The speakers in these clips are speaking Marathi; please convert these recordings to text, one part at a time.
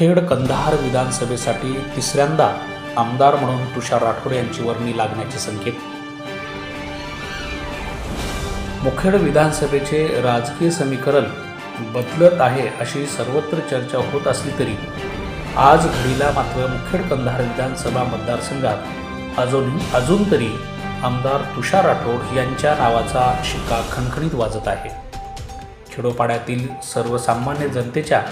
खेड कंधार विधानसभेसाठी तिसऱ्यांदा आमदार म्हणून तुषार राठोड यांची वर्णी लागण्याचे संकेत. मुखेड विधानसभेचे राजकीय समीकरण बदलत आहे अशी सर्वत्र चर्चा होत असली तरी आज घडीला मात्र मुखेड कंधार विधानसभा मतदारसंघात अजून अजून तरी आमदार तुषार राठोड यांच्या नावाचा शिक्का खणखणीत वाजत आहे. खेडोपाड्यातील सर्वसामान्य जनतेच्या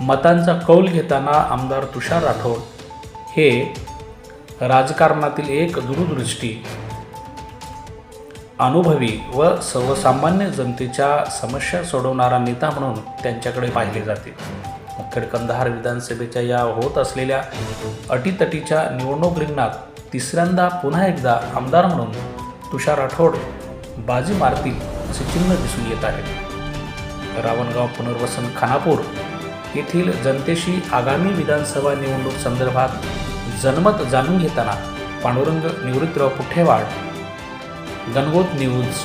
मतांचा कौल घेताना आमदार तुषार राठोड. हे राजकारणातील एक दूरदृष्टी. अनुभवी व सर्वसामान्य जनतेच्या समस्या सोडवणारा नेता म्हणून त्यांच्याकडे पाहिले जाते. मुखेड कंधार विधानसभेच्या या होत असलेल्या अटीतटीच्या निवडणूक रिंगणात तिसऱ्यांदा पुन्हा एकदा आमदार म्हणून तुषार राठोड बाजी मारतील असे चिन्ह दिसून येत आहे. रावणगाव पुनर्वसन खानापूर येथील जनतेशी आगामी विधानसभा निवडणूक संदर्भात जनमत जाणून घेताना पांडुरंग निवृत्तराव पुठेवाड गणगोत न्यूज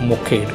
मुखेड.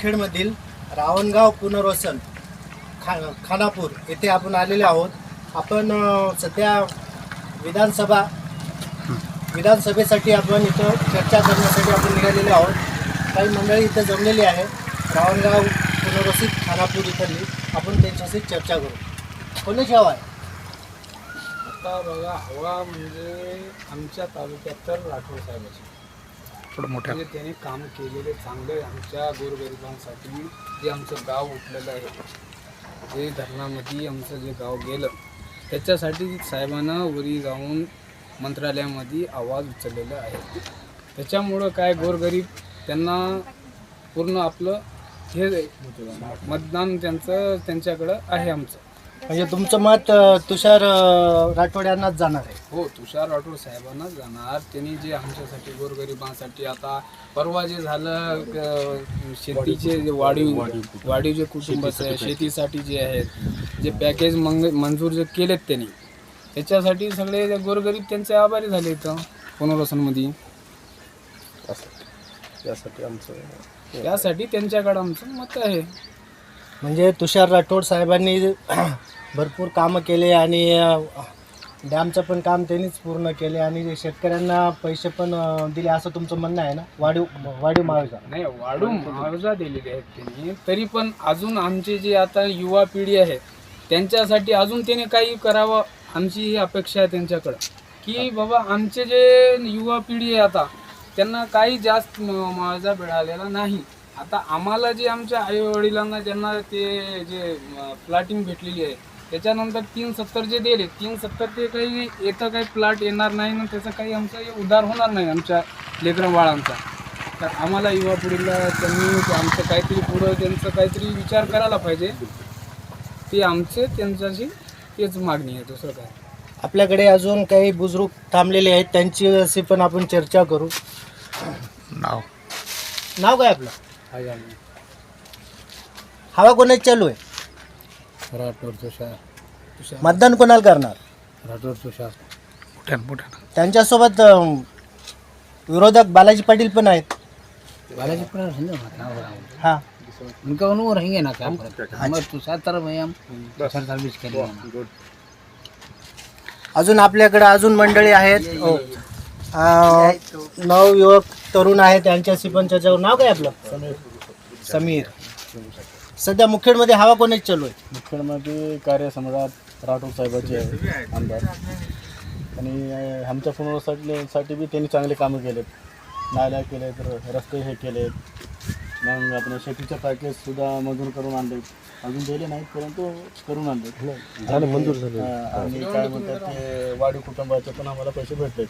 मुखेडमधील रावणगाव पुनर्वसन खा खानापूर येथे आपण आलेले आहोत. आपण सध्या विधानसभा विधानसभेसाठी आपण इथं चर्चा करण्यासाठी आपण निघालेले आहोत. काही मंडळी इथं जमलेली आहे रावणगाव पुनर्वसित खानापूर इथली आपण त्यांच्याशी चर्चा करू. कोणाची हवा आहे? आता बघा हवा म्हणजे आमच्या तालुक्यात तर राठोड साहेबाची. थोडं मोठ्या. म्हणजे त्याने काम केलेले चांगले आमच्या गोरगरिबांसाठी जे आमचं गाव उठलेलं आहे. जे धरणामध्ये आमचं जे गाव गेलं त्याच्यासाठी साहेबांना वरी जाऊन मंत्रालयामध्ये आवाज उचललेला आहे. त्याच्यामुळं काय गोरगरीब त्यांना पूर्ण आपलं हे मतदान त्यांचं त्यांच्याकडं आहे आमचं. म्हणजे तुमचं मत अ, तुषार अ, राठोड यांनाच जाणार आहे. हो तुषार राठोड साहेबांना जाणार. त्यांनी जे आमच्यासाठी गोरगरिबांसाठी आता परवा जे झालं क- शेतीचे जे वाढीव वाढीव जे कुटुंब आहे शेतीसाठी जे आहेत जे पॅकेज मंग मंजूर जे केलेत त्यांनी त्याच्यासाठी सगळे जे गोरगरीब त्यांचे आभारी झाले इथं पुनर्वसनमध्ये. यासाठी आमचं त्यासाठी त्यांच्याकडे आमचं मत आहे. म्हणजे तुषार राठोड साहेबांनी भरपूर कामं केले आणि डॅमचं पण काम त्यांनीच पूर्ण केले आणि शेतकऱ्यांना पैसे पण दिले असं तुमचं म्हणणं आहे ना? वाढीव वाढीव माळजा नाही वाढू मुआवजा दिलेले आहेत त्यांनी. तरी पण अजून आमचे जे आता युवा पिढी आहे त्यांच्यासाठी अजून त्याने काही करावं आमची ही अपेक्षा आहे त्यांच्याकडं. की बाबा आमचे जे युवा पिढी आहे आता त्यांना काही जास्त मावजा मिळालेला नाही. आता आम्हाला जे आमच्या आई वडिलांना ज्यांना ते जे प्लॉटिंग भेटलेली आहे त्याच्यानंतर तीन सत्तर जे दिले तीन सत्तर ते काही येतं काही प्लॉट येणार नाही ना त्याचं काही आमचं हे उधार होणार नाही आमच्या लेकरं बाळांचा. तर आम्हाला युवा पिढीला त्यांनी आमचं काहीतरी पुढं त्यांचं काहीतरी विचार करायला पाहिजे. ते आमचे त्यांच्याशी तेच मागणी आहे दुसरं काय. आपल्याकडे अजून काही बुजुर्ग थांबलेले आहेत त्यांची अशी पण आपण चर्चा करू. नाव. नाव काय आपलं? हवा कोणाची चालू आहे? राठोड तुषार मतदान कोणाला करणार? राठोड तुषार मोठ्यानं त्यांच्यासोबत अ, विरोधक बालाजी पाटील पण आहेत. बालाजी पर हां. उनका अनुभव रहेंगे ना क्या हम तुषार तरफ है हम तुषार सर्विस के लिए ना। अजून आपल्याकडे अजून मंडळी आहेत. हो. अ, नवयुवक तरुण आहेत त्यांच्याशी पण चर्चा करू. नाव काय आपलं? समीर. सध्या मुखेडमध्ये हवा कोणाची चालू आहे? मुखेडमध्ये कार्यसम्राट राठोड साहेबाचे आहे आमदार. आणि अं, आमच्या पुनर्वसाठी साठी बी त्यांनी चांगले कामं केलेत. नाल्या केलेत र- रस्ते हे केलेत. मग आपण शेतीचं पॅकेज सुद्धा मंजूर करून आणले अजून दिले नाहीत परंतु करून आणले झाले मंजूर झाले. आणि काय म्हणतात ते वाढीव कुटुंबाचे पण आम्हाला पैसे भेटले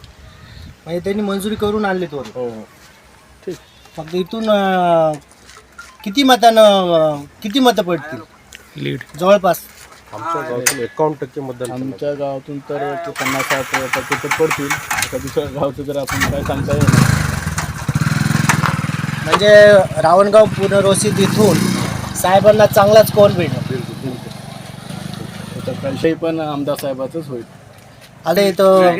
म्हणजे त्यांनी मंजुरी करून आणली तो. हो हो. फक्त इथून अं, किती मतानं अं, किती मतं पडतील? लीड. जवळपास. आमच्या गावातून एकावन्न टक्के मतदान आमच्या गावातून तर ते पन्नास साठ टक्के तर पडतील. आता दुसऱ्या गावचं तर आपण काय सांगता येईल म्हणजे रावणगाव पुनर्वसित इथून साहेबांना चांगलाच कौल भेटला. त्याचा पण आमदार साहेबाचंच होईल. आता इथं